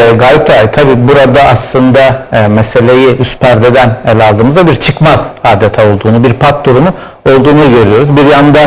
E, Galip Bey tabi burada aslında e, meseleyi üst perdeden ele aldığımızda bir çıkmaz adeta olduğunu, bir pat durumu olduğunu görüyoruz. Bir yanda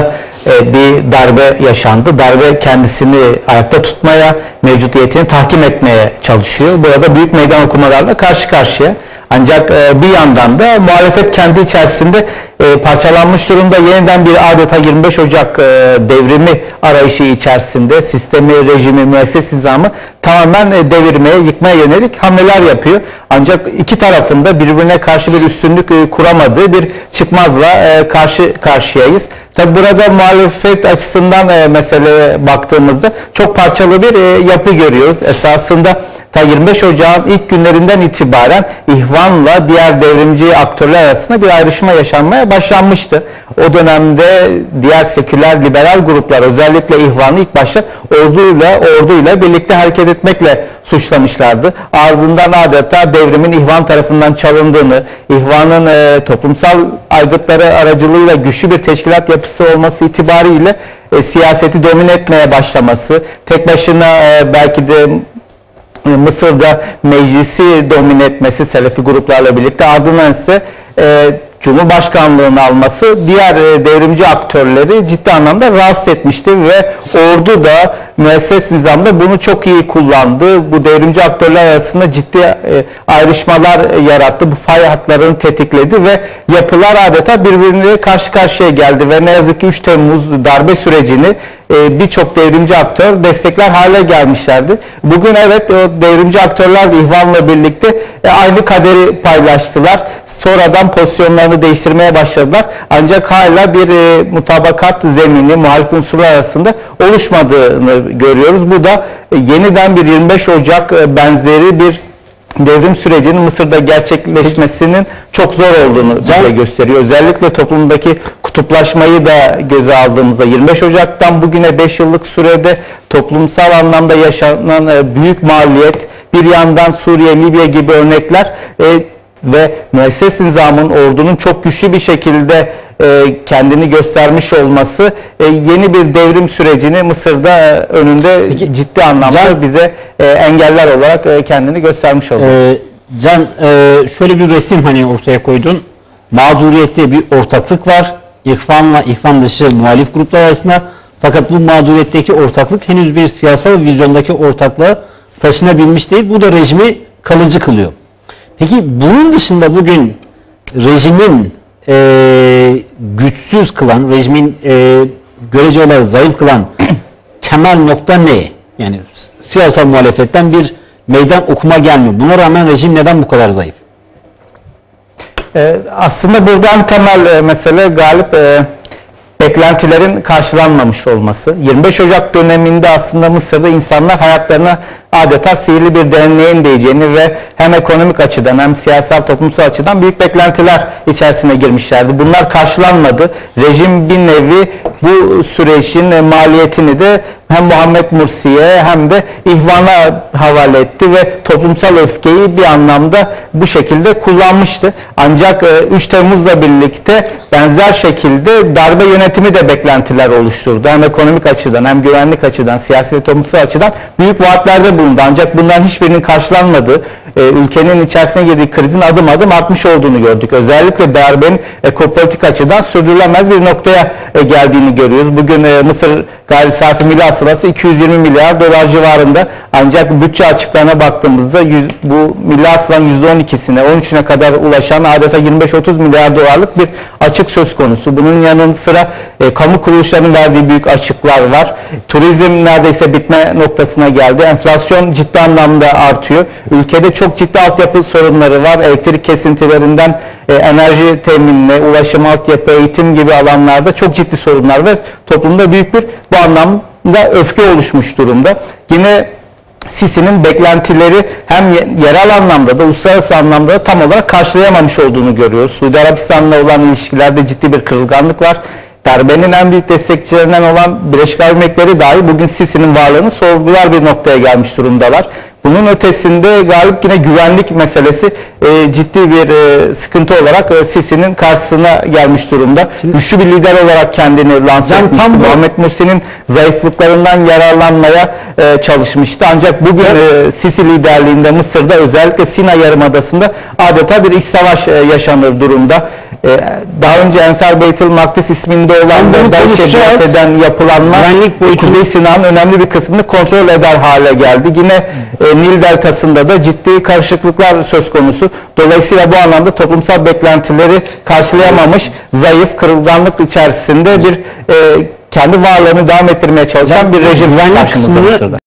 e, bir darbe yaşandı. Darbe kendisini ayakta tutmaya, mevcudiyetini tahkim etmeye çalışıyor. Burada büyük meydan okumalarla karşı karşıya. Ancak e, bir yandan da muhalefet kendi içerisinde e, parçalanmış durumda yeniden bir adeta 25 Ocak e, devrimi arayışı içerisinde sistemi, rejimi, müesses nizamı tamamen e, devirmeye, yıkmaya yönelik hamleler yapıyor. Ancak iki tarafında birbirine karşı bir üstünlük e, kuramadığı bir çıkmazla e, karşı karşıyayız. Tabi burada muhalefet açısından e, meseleye baktığımızda çok parçalı bir e, yapı görüyoruz. Esasında ta 25 Ocağın ilk günlerinden itibaren İhvan'la diğer devrimci aktörler arasında bir ayrışma yaşanmaya başlanmıştı. O dönemde diğer seküler liberal gruplar özellikle İhvan'ı ilk başta orduyla orduyla birlikte hareket etmekle suçlamışlardı. Ardından adeta devrimin İhvan tarafından çalındığını, İhvan'ın e, toplumsal aygıtları aracılığıyla güçlü bir teşkilat yapısı olması itibariyle e, siyaseti domine etmeye başlaması, tek başına e, belki de e, Mısır'da meclisi domine etmesi Selefi gruplarla birlikte ardından ise e, Cumhurbaşkanlığını alması diğer e, devrimci aktörleri ciddi anlamda rahatsız etmişti ve ordu da müesses nizamda bunu çok iyi kullandı. Bu devrimci aktörler arasında ciddi e, ayrışmalar yarattı. Bu fay hatlarını tetikledi ve yapılar adeta birbirine karşı karşıya geldi ve ne yazık ki 3 Temmuz darbe sürecini e, birçok devrimci aktör destekler hale gelmişlerdi. Bugün evet o devrimci aktörler İhvan'la birlikte e, aynı kaderi paylaştılar. Sonradan pozisyonlarını değiştirmeye başladılar. Ancak hala bir e, mutabakat zemini muhalif unsurlar arasında oluşmadığını görüyoruz. Bu da e, yeniden bir 25 Ocak e, benzeri bir devrim sürecinin Mısır'da gerçekleşmesinin çok zor olduğunu bize gösteriyor. Özellikle toplumdaki kutuplaşmayı da göze aldığımızda 25 Ocak'tan bugüne 5 yıllık sürede toplumsal anlamda yaşanan e, büyük maliyet, bir yandan Suriye, Libya gibi örnekler e, ve müesses nizamın ordunun çok güçlü bir şekilde e, kendini göstermiş olması e, yeni bir devrim sürecini Mısır'da e, önünde Peki, ciddi anlamda Can- bize e, engeller olarak e, kendini göstermiş oldu. Ee, Can e, şöyle bir resim hani ortaya koydun. Mağduriyette bir ortaklık var. İhvanla ihvan dışı muhalif gruplar arasında. Fakat bu mağduriyetteki ortaklık henüz bir siyasal vizyondaki ortaklığa taşınabilmiş değil. Bu da rejimi kalıcı kılıyor. Peki bunun dışında bugün rejimin e, güçsüz kılan, rejimin e, görece olarak zayıf kılan temel nokta ne? Yani siyasal muhalefetten bir meydan okuma gelmiyor. Buna rağmen rejim neden bu kadar zayıf? Ee, aslında buradan temel e, mesele galip e, beklentilerin karşılanmamış olması. 25 Ocak döneminde aslında Mısır'da insanlar hayatlarına adeta sihirli bir değneğin değeceğini ve hem ekonomik açıdan hem siyasal toplumsal açıdan büyük beklentiler içerisine girmişlerdi. Bunlar karşılanmadı. Rejim bir nevi bu sürecin maliyetini de hem Muhammed Mursi'ye hem de ihvana havale etti ve toplumsal öfkeyi bir anlamda bu şekilde kullanmıştı. Ancak e, 3 Temmuz'la birlikte benzer şekilde darbe yönetimi de beklentiler oluşturdu. Hem ekonomik açıdan hem güvenlik açıdan, siyasi ve toplumsal açıdan büyük vaatlerde bulundu. Ancak bunların hiçbirinin karşılanmadığı, e, ülkenin içerisine girdiği krizin adım adım artmış olduğunu gördük. Özellikle darbenin ekopolitik açıdan sürdürülemez bir noktaya e, geldiğini görüyoruz. Bugün e, Mısır gayri safi milli hasılası 220 milyar dolar civarında. Ancak bütçe açıklarına baktığımızda yüz- bu milli hasılanın %12'sine 13'üne kadar ulaşan adeta 25-30 milyar dolarlık bir açık söz konusu. Bunun yanı sıra e, kamu kuruluşlarının verdiği büyük açıklar var. Turizm neredeyse bitme noktasına geldi. Enflasyon ciddi anlamda artıyor. Ülkede çok ciddi altyapı sorunları var. Elektrik kesintilerinden e, enerji teminine, ulaşım, altyapı, eğitim gibi alanlarda çok ciddi sorunlar var. Toplumda büyük bir bu anlamda öfke oluşmuş durumda. Yine Sisi'nin beklentileri hem ye- yerel anlamda da uluslararası anlamda da tam olarak karşılayamamış olduğunu görüyoruz. Suudi Arabistan'la olan ilişkilerde ciddi bir kırılganlık var. Darbenin en büyük destekçilerinden olan Birleşik Arap Emirlikleri dahi bugün Sisi'nin varlığını sorgular bir noktaya gelmiş durumdalar. Bunun ötesinde galip yine güvenlik meselesi e, ciddi bir e, sıkıntı olarak e, Sisi'nin karşısına gelmiş durumda. Güçlü bir lider olarak kendini lanse Can, etmişti. tam bu- Mursi'nin zayıflıklarından yararlanmaya e, çalışmıştı. Ancak bugün e, Sisi liderliğinde Mısır'da özellikle Sina Yarımadası'nda adeta bir iç savaş e, yaşanır durumda. E, daha önce Ensar Beytül Makdis isminde olan ve biat eden yapılanma Kuzey Sina'nın önemli bir kısmını kontrol eder hale geldi. Yine e, Nil Deltası'nda da ciddi karışıklıklar söz konusu. Dolayısıyla bu anlamda toplumsal beklentileri karşılayamamış, zayıf, kırılganlık içerisinde bir e, kendi varlığını devam ettirmeye çalışan bir rejim karşımızda.